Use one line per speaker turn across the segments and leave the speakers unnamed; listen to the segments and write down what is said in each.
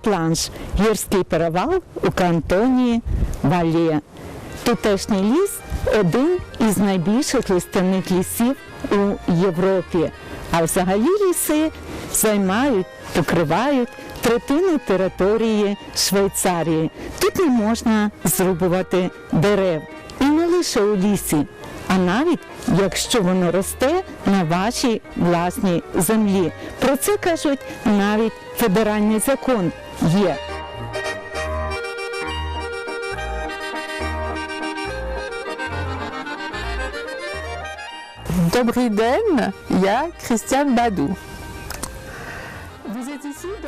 Планш, гірський перевал у кантоні Валє. Тутешній ліс один із найбільших листяних лісів у Європі. А взагалі ліси займають, покривають третину території Швейцарії. Тут не можна зрубувати дерев. І не лише у лісі, а навіть якщо воно росте на вашій власній землі. Про це кажуть навіть федеральний закон є.
Добрий день, я Крістіан Баду.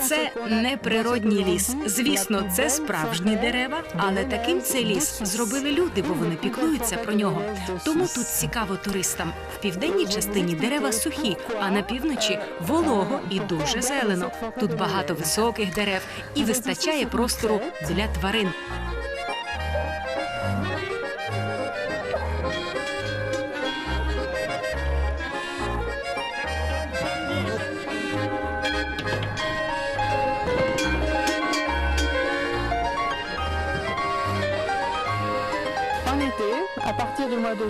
Це не природній ліс. Звісно, це справжні дерева, але таким цей ліс зробили люди, бо вони піклуються про нього. Тому тут цікаво туристам. В південній частині дерева сухі, а на півночі волого і дуже зелено. Тут багато високих дерев і вистачає простору для тварин.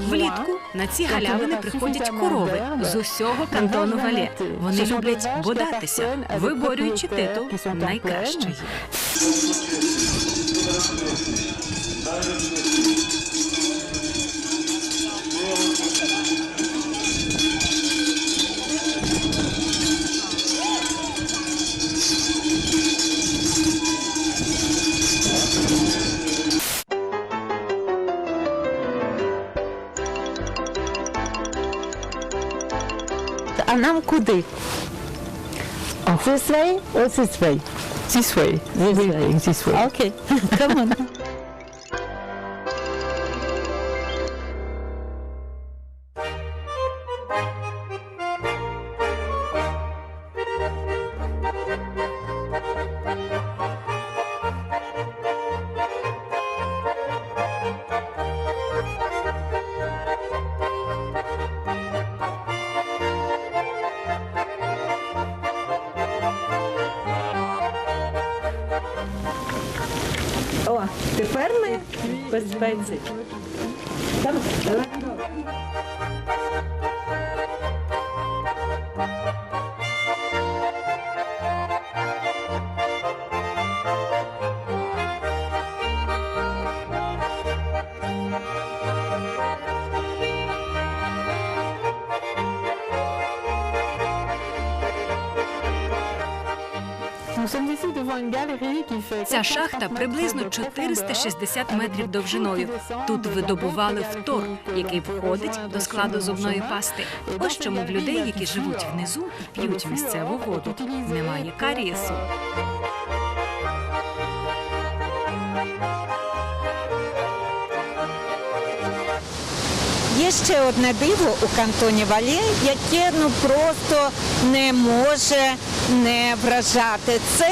Влітку на ці галявини приходять корови з усього кантону Вале. Вони люблять бодатися, виборюючи титул найкращої.
А нам куди? This way or this way?
This way.
This
We're
way.
going this way.
Okay, come on.
depois vai dizer.
Ця шахта приблизно 460 метрів довжиною. Тут видобували фтор, який входить до складу зубної пасти. Ось чому в людей, які живуть внизу п'ють місцеву воду, немає карієсу.
Є ще одне диво у кантоні Валє, яке ну просто не може не вражати. Це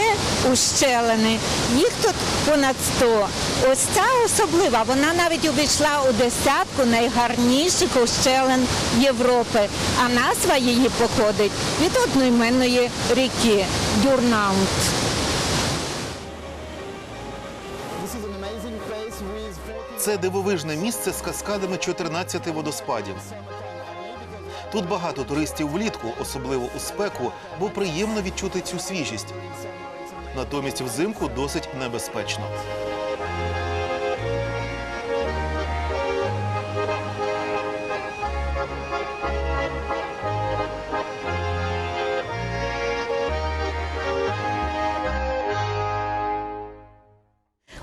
ущелини. Їх тут понад 100. Ось ця особлива, вона навіть увійшла у десятку найгарніших ущелин Європи. А назва її походить від одноіменної ріки Дюрнаунт.
Це дивовижне місце з каскадами 14 водоспадів. Тут багато туристів влітку, особливо у спеку, бо приємно відчути цю свіжість. Натомість взимку досить небезпечно.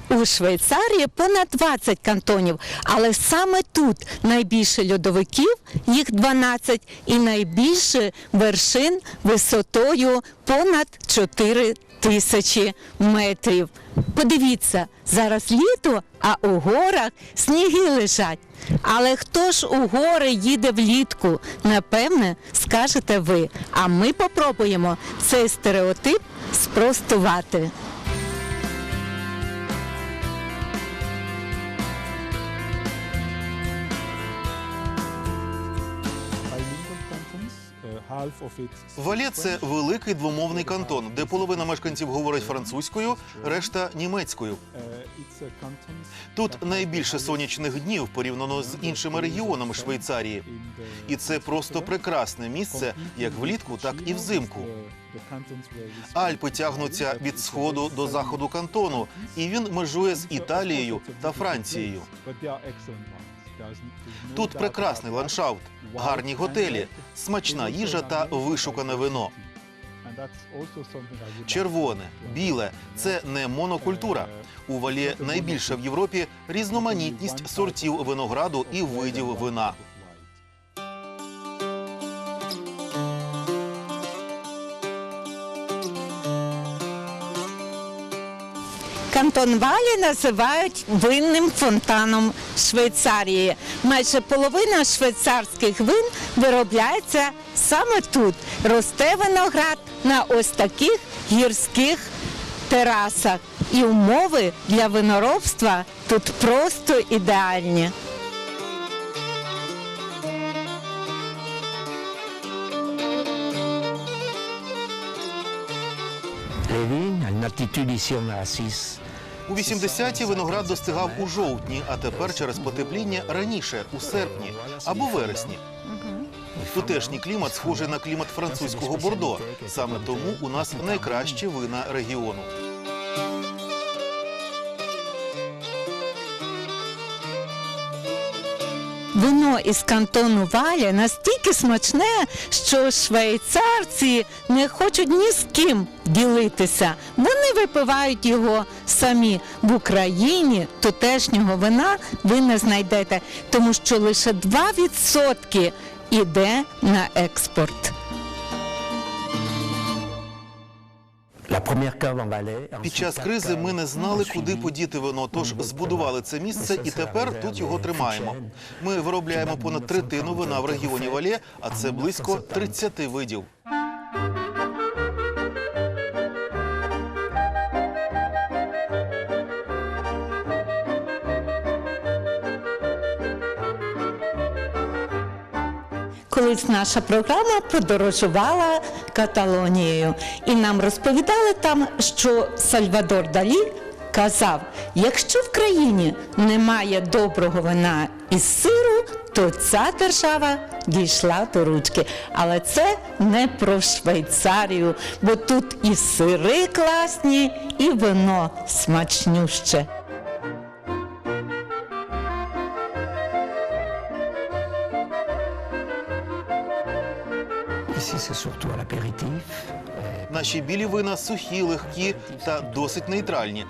У Швейцарії понад 20 кантонів, але саме тут найбільше льодовиків, їх 12, і найбільше вершин висотою понад 4 тисячі метрів. Подивіться, зараз літо, а у горах сніги лежать. Але хто ж у гори їде влітку? Напевне, скажете ви. А ми попробуємо цей стереотип спростувати.
Вале це великий двомовний кантон, де половина мешканців говорить французькою, решта німецькою. Тут найбільше сонячних днів порівняно з іншими регіонами Швейцарії. І це просто прекрасне місце, як влітку, так і взимку. Альпи тягнуться від сходу до заходу кантону, і він межує з Італією та Францією. Тут прекрасний ландшафт, гарні готелі, смачна їжа та вишукане вино. Червоне, біле це не монокультура. У валі найбільша в Європі різноманітність сортів винограду і видів вина.
Кантон Валі називають винним фонтаном Швейцарії. Майже половина швейцарських вин виробляється саме тут. Росте виноград на ось таких гірських терасах. І умови для виноробства тут просто ідеальні.
Les vignes, à une altitude ici on à 6.
У 80-ті виноград достигав у жовтні, а тепер через потепління раніше, у серпні або вересні. Тутешній клімат схожий на клімат французького бордо. Саме тому у нас найкращі вина регіону.
Вино із кантону Валя настільки смачне, що швейцарці не хочуть ні з ким ділитися. Вони випивають його самі. В Україні тутешнього вина ви не знайдете, тому що лише 2% іде на експорт.
Під час кризи ми не знали, куди подіти вино, тож збудували це місце і тепер тут його тримаємо. Ми виробляємо понад третину вина в регіоні Валє, а це близько 30 видів.
Колись наша програма подорожувала Каталонією, і нам розповідали там, що Сальвадор Далі казав: якщо в країні немає доброго вина із сиру, то ця держава дійшла до ручки. Але це не про Швейцарію, бо тут і сири класні, і вино смачнюще.
C'est.
Наші білі вина сухі, легкі та досить нейтральні.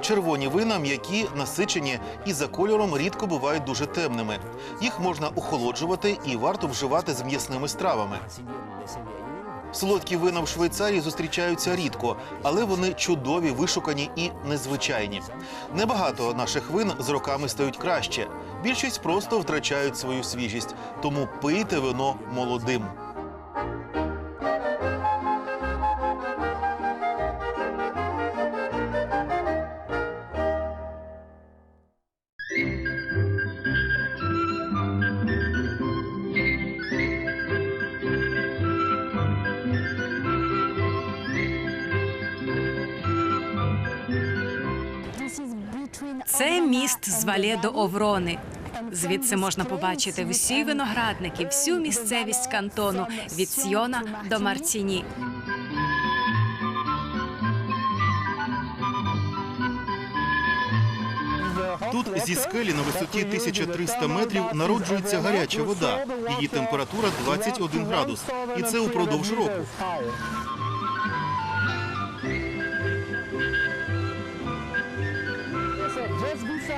Червоні вина м'які, насичені і за кольором рідко бувають дуже темними. Їх можна охолоджувати і варто вживати з м'ясними стравами. Солодкі вина в Швейцарії зустрічаються рідко, але вони чудові, вишукані і незвичайні. Небагато наших вин з роками стають краще. Більшість просто втрачають свою свіжість, тому пийте вино молодим.
Це міст з Вале до Оврони. Звідси можна побачити всі виноградники, всю місцевість кантону від Сьйона до Марціні.
Тут зі скелі на висоті 1300 метрів народжується гаряча вода. Її температура 21 градус. І це упродовж року.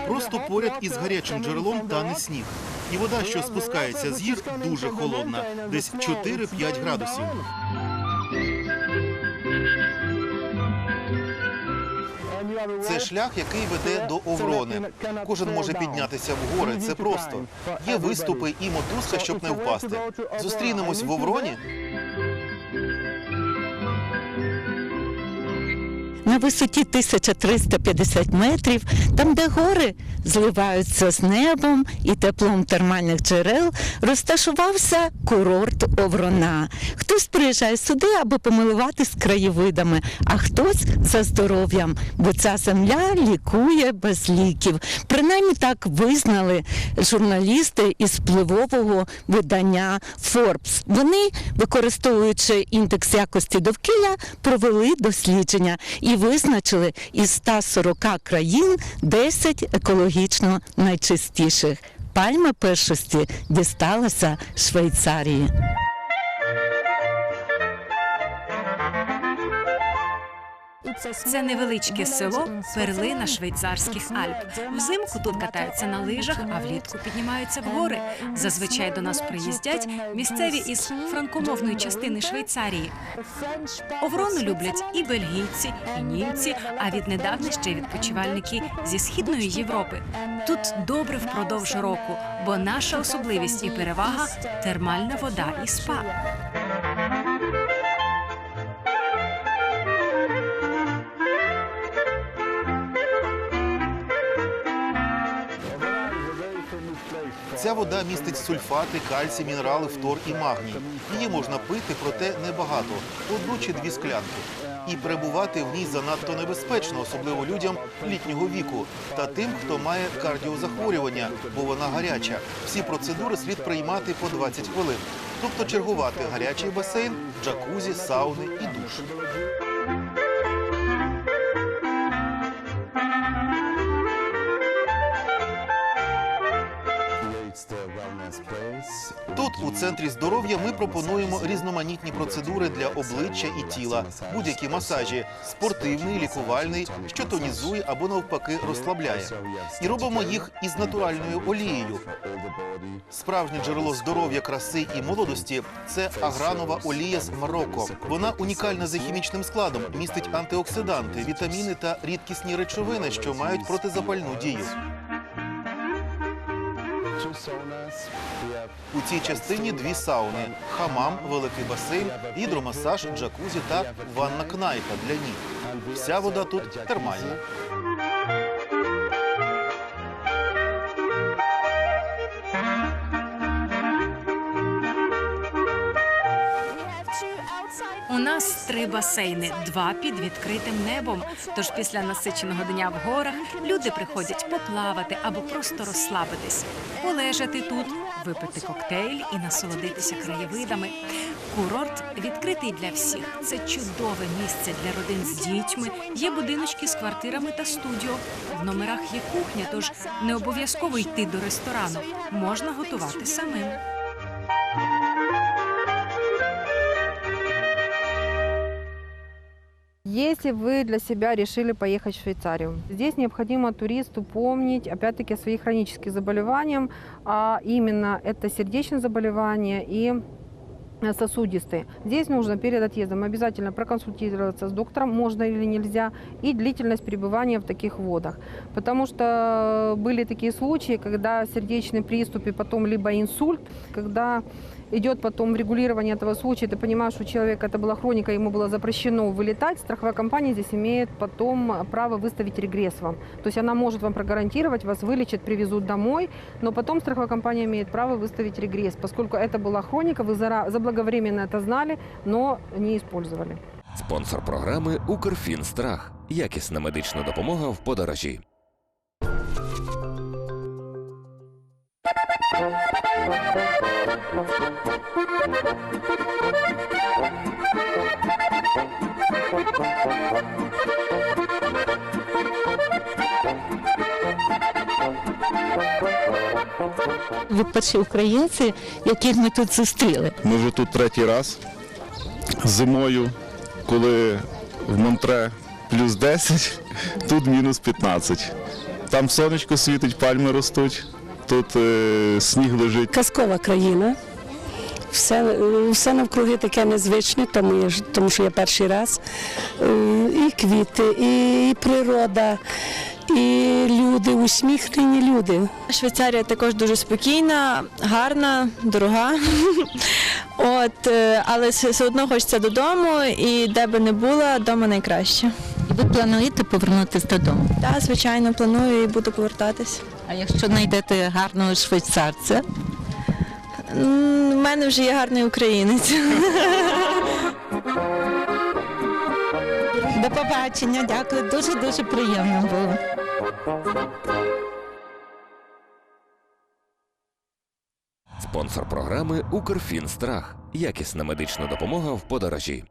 Просто поряд із гарячим джерелом тане сніг. І вода, що спускається з гір, дуже холодна, десь 4-5 градусів. Це шлях, який веде до Оврони. Кожен може піднятися в гори. Це просто. Є виступи і мотузка, щоб не впасти. Зустрінемось в Овроні.
На висоті 1350 метрів, там, де гори зливаються з небом і теплом термальних джерел, розташувався курорт Оврона. Хтось приїжджає сюди, аби помилуватись краєвидами, а хтось за здоров'ям, бо ця земля лікує без ліків. Принаймні так визнали журналісти із впливового видання Forbes. Вони, використовуючи індекс якості довкілля, провели дослідження і визначили із 140 країн 10 екологічно найчистіших. Пальма першості дісталася Швейцарії.
Це невеличке село, перлина швейцарських Альп. Взимку тут катаються на лижах, а влітку піднімаються в гори. Зазвичай до нас приїздять місцеві із франкомовної частини Швейцарії. Оврону люблять і бельгійці, і німці, а віднедавна ще відпочивальники зі східної Європи. Тут добре впродовж року, бо наша особливість і перевага термальна вода і спа.
Вода містить сульфати, кальцій, мінерали, фтор і магній. Її можна пити, проте небагато одну чи дві склянки. І перебувати в ній занадто небезпечно, особливо людям літнього віку та тим, хто має кардіозахворювання, бо вона гаряча. Всі процедури слід приймати по 20 хвилин, тобто чергувати гарячий басейн, джакузі, сауни і душ. У центрі здоров'я, ми пропонуємо різноманітні процедури для обличчя і тіла, будь-які масажі, спортивний, лікувальний, що тонізує або навпаки розслабляє. І робимо їх із натуральною олією. Справжнє джерело здоров'я, краси і молодості це агранова олія з Марокко. Вона унікальна за хімічним складом, містить антиоксиданти, вітаміни та рідкісні речовини, що мають протизапальну дію. У цій частині дві сауни: хамам, великий басейн, гідромасаж, джакузі та ванна кнайпа для ніг. Вся вода тут термальна.
У нас три басейни, два під відкритим небом. Тож після насиченого дня в горах люди приходять поплавати або просто розслабитись, полежати тут, випити коктейль і насолодитися краєвидами. Курорт відкритий для всіх. Це чудове місце для родин з дітьми. Є будиночки з квартирами та студіо. В номерах є кухня, тож не обов'язково йти до ресторану. Можна готувати самим.
Если вы для себя решили поехать в Швейцарию, здесь необходимо туристу помнить, опять-таки, о своих хронических заболеваниях, а именно это сердечные заболевания и э, сосудистые. Здесь нужно перед отъездом обязательно проконсультироваться с доктором, можно или нельзя, и длительность пребывания в таких водах. Потому что были такие случаи, когда сердечный приступ и потом либо инсульт, когда идет потом регулирование этого случая, ты понимаешь, что у человека это была хроника, ему было запрещено вылетать, страховая компания здесь имеет потом право выставить регресс вам. То есть она может вам прогарантировать, вас вылечат, привезут домой, но потом страховая компания имеет право выставить регресс, поскольку это была хроника, вы зара- заблаговременно это знали, но не использовали.
Спонсор програми Укрфінстрах. Якісна медична допомога в подорожі.
Ви перші українці, яких ми тут зустріли.
Ми вже тут третій раз. Зимою, коли в Монтре плюс 10, тут мінус 15. Там сонечко світить, пальми ростуть, тут е, сніг лежить.
казкова країна. Все, все навкруги таке незвичне, тому, я тому що я перший раз. Е, І квіти, і природа, і люди, усміхнені люди.
Швейцарія також дуже спокійна, гарна, дорога. От, е, але все одно хочеться додому, і де би не була, вдома найкраще.
І ви плануєте повернутися додому?
Та, звичайно, планую і буду повертатись.
А якщо знайдете гарного швейцарця?
У мене вже є гарний українець.
До побачення, дякую. Дуже дуже приємно було.
Спонсор програми Укрфінстрах. Якісна медична допомога в подорожі.